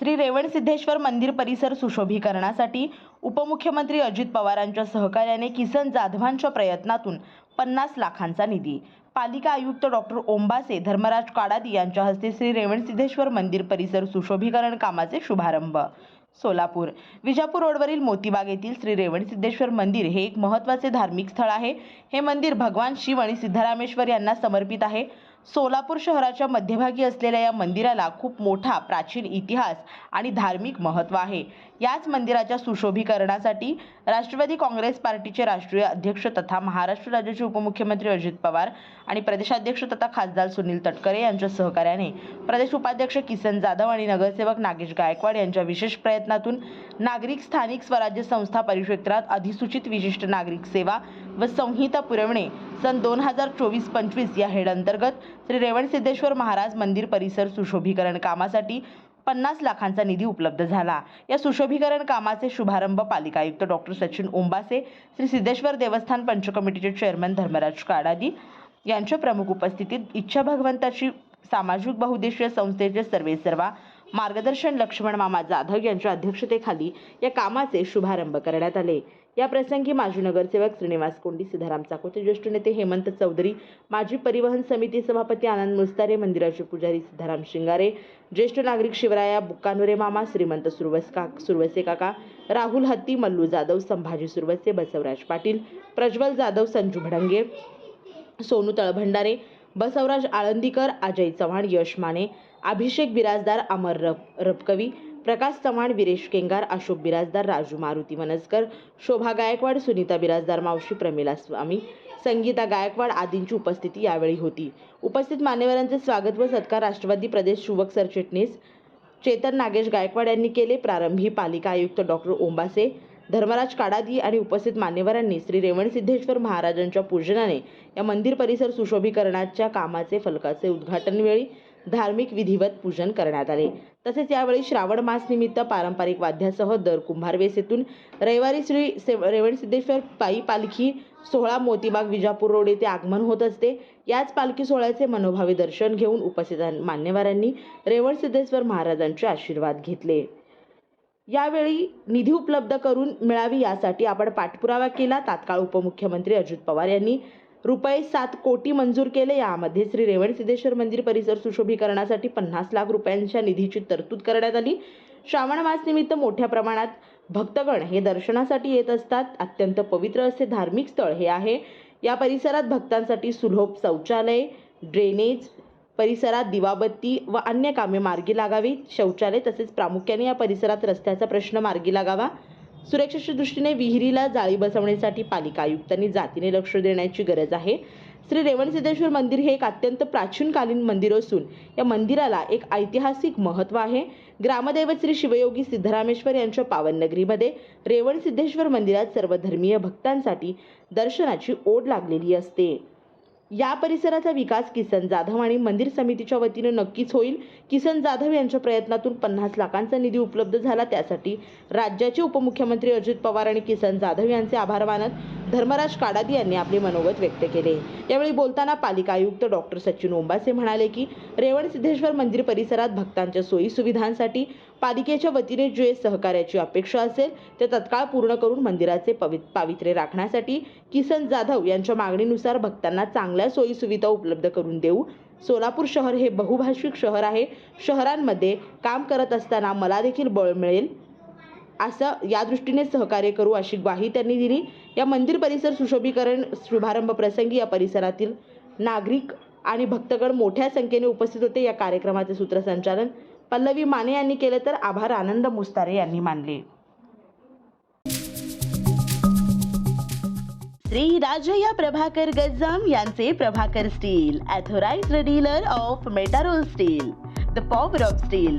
श्री रेवण सिद्धेश्वर मंदिर परिसर सुशोभीकरणासाठी उपमुख्यमंत्री अजित पवारांच्या सहकार्याने किसन जाधवांच्या प्रयत्नातून पन्नास लाखांचा निधी. पालिका आयुक्त डॉक्टर ओंबासे धर्मराज काडादी यांच्या हस्ते श्री रेवण सिद्धेश्वर मंदिर परिसर सुशोभीकरण कामाचे शुभारंभ. सोलापूर विजापूर रोडवरील मोतीबाग येथील श्री रेवण सिद्धेश्वर मंदिर हे एक महत्त्वाचे धार्मिक स्थळ आहे. हे मंदिर भगवान शिव आणि सिद्धरामेश्वर यांना समर्पित आहे. सोलापूर शहराच्या मध्यभागी असलेल्या या मंदिराला खूप मोठा प्राचीन इतिहास आणि धार्मिक महत्त्व आहे. याच मंदिराच्या सुशोभीकरणासाठी राष्ट्रवादी काँग्रेस पार्टीचे राष्ट्रीय अध्यक्ष तथा महाराष्ट्र राज्याचे उपमुख्यमंत्री अजित पवार आणि प्रदेशाध्यक्ष तथा खासदार सुनील तटकरे यांच्या सहकार्याने प्रदेश उपाध्यक्ष किसन जाधव आणि नगरसेवक नागेश गायकवाड यांच्या विशेष प्रयत्नातून नागरिक स्थानिक स्वराज्य संस्था परिक्षेत्रात अधिसूचित विशिष्ट नागरिक सेवा व संहिता पुरवणे सन दोन हजार चोवीस पंचवीस या हेड अंतर्गत श्री रेवण सिद्धेश्वर महाराज मंदिर परिसर सुशोभीकरण कामासाठी पन्नास लाखांचा निधी उपलब्ध झाला. या सुशोभीकरण कामाचे शुभारंभ पालिका आयुक्त डॉक्टर सचिन ओंबासे श्री सिद्धेश्वर देवस्थान पंच कमिटीचे चेअरमन धर्मराज काडादी यांच्या प्रमुख उपस्थितीत इच्छा भगवंताची सामाजिक बहुद्देशीय संस्थेचे सर्वे सर्वा मार्गदर्शन लक्ष्मण मामा जाधव यांच्या अध्यक्षतेखाली या कामाचे शुभारंभ करण्यात आले. या प्रसंगी माजी नगरसेवक श्रीनिवास कोंडी सिद्धाराम चाकोचे ज्येष्ठ नेते हेमंत चौधरी माजी परिवहन समिती सभापती आनंद मुस्तारे मंदिराचे पुजारी सिद्धाराम शिंगारे ज्येष्ठ नागरिक शिवराया बुक्कानुरे मामा श्रीमंत सुरवस का सुरवसे काका राहुल हत्ती मल्लू जाधव संभाजी सुरवसे बसवराज पाटील प्रज्वल जाधव संजू भडंगे सोनू तळभंडारे बसवराज आळंदीकर अजय चव्हाण यश माने अभिषेक बिराजदार अमर रप रपकवी प्रकाश चव्हाण विरेश केंगार अशोक बिराजदार राजू मारुती वनस्कर शोभा गायकवाड सुनीता बिराजदार मावशी प्रमिला स्वामी संगीता गायकवाड आदींची उपस्थिती यावेळी होती. उपस्थित मान्यवरांचे स्वागत व सत्कार राष्ट्रवादी प्रदेश युवक सरचिटणीस चेतन नागेश गायकवाड यांनी केले. प्रारंभी पालिका आयुक्त डॉक्टर ओंबासे धर्मराज काडादी आणि उपस्थित मान्यवरांनी श्री रेवणसिद्धेश्वर महाराजांच्या पूजनाने या मंदिर परिसर सुशोभीकरणाच्या कामाचे फलकाचे उद्घाटन वेळी धार्मिक विधिवत पूजन करण्यात आले. तसेच यावेळी श्रावण मास निमित्त पारंपरिक वाद्यासह दर कुंभारवेस येथून रविवारी श्री से रेवणसिद्धेश्वर पायी पालखी सोहळा मोतीबाग विजापूर रोड येथे आगमन होत असते. याच पालखी सोहळ्याचे मनोभावी दर्शन घेऊन उपस्थित मान्यवरांनी रेवणसिद्धेश्वर महाराजांचे आशीर्वाद घेतले. यावेळी निधी उपलब्ध करून मिळावी यासाठी आपण पाठपुरावा केला. तात्काळ उपमुख्यमंत्री अजित पवार यांनी रुपये सात कोटी मंजूर केले. यामध्ये श्री रेवण सिद्धेश्वर मंदिर परिसर सुशोभीकरणासाठी पन्नास लाख रुपयांच्या निधीची तरतूद करण्यात आली. श्रावण मासनिमित्त मोठ्या प्रमाणात भक्तगण हे दर्शनासाठी येत असतात. अत्यंत पवित्र असे धार्मिक स्थळ हे आहे. या परिसरात भक्तांसाठी सुलभ शौचालय ड्रेनेज परिसरात दिवाबत्ती व अन्य कामे मार्गी लागावी शौचालय तसेच प्रामुख्याने या परिसरात रस्त्याचा प्रश्न मार्गी लागावा. सुरक्षेच्या दृष्टीने विहिरीला जाळी बसवण्यासाठी पालिका आयुक्तांनी जातीने लक्ष देण्याची गरज आहे. श्री रेवणसिद्धेश्वर मंदिर हे एक अत्यंत प्राचीनकालीन मंदिर असून या मंदिराला एक ऐतिहासिक महत्त्व आहे. ग्रामदैवत श्री शिवयोगी सिद्धरामेश्वर यांच्या पावननगरीमध्ये रेवण सिद्धेश्वर मंदिरात सर्व धर्मीय भक्तांसाठी दर्शनाची ओढ लागलेली असते. या परिसराचा विकास किसन जाधव आणि मंदिर समितीच्या वतीनं नक्कीच होईल. किसन जाधव यांच्या प्रयत्नातून पन्नास लाखांचा निधी उपलब्ध झाला. त्यासाठी राज्याचे उपमुख्यमंत्री अजित पवार आणि किसन जाधव यांचे आभार मानत धर्मराज काडादी यांनी आपले मनोगत व्यक्त केले. यावेळी बोलताना पालिका आयुक्त डॉक्टर सचिन ओंबासे म्हणाले की रेवण सिद्धेश्वर मंदिर परिसरात भक्तांच्या सोयी सुविधांसाठी पालिकेच्या वतीने जे सहकार्याची अपेक्षा असेल ते तत्काळ पूर्ण करून मंदिराचे पवि पावित्र्य राखण्यासाठी किसन जाधव यांच्या मागणीनुसार भक्तांना चांगल्या सोयी सुविधा उपलब्ध करून देऊ. सोलापूर शहर हे बहुभाषिक शहर आहे. शहरांमध्ये काम करत असताना मला देखील बळ मिळेल असं या दृष्टीने सहकार्य करू अशी ग्वाही त्यांनी दिली. या मंदिर परिसर सुशोभीकरण शुभारंभ प्रसंगी या परिसरातील नागरिक आणि भक्तगण मोठ्या संख्येने उपस्थित होते. या कार्यक्रमाचे सूत्रसंचालन पल्लवी माने यांनी केले तर आभार आनंद मुस्तारे यांनी मानले. श्री राजया प्रभाकर गज्जाम यांचे Prabhakar steel authorized dealer of Metarol steel the power of steel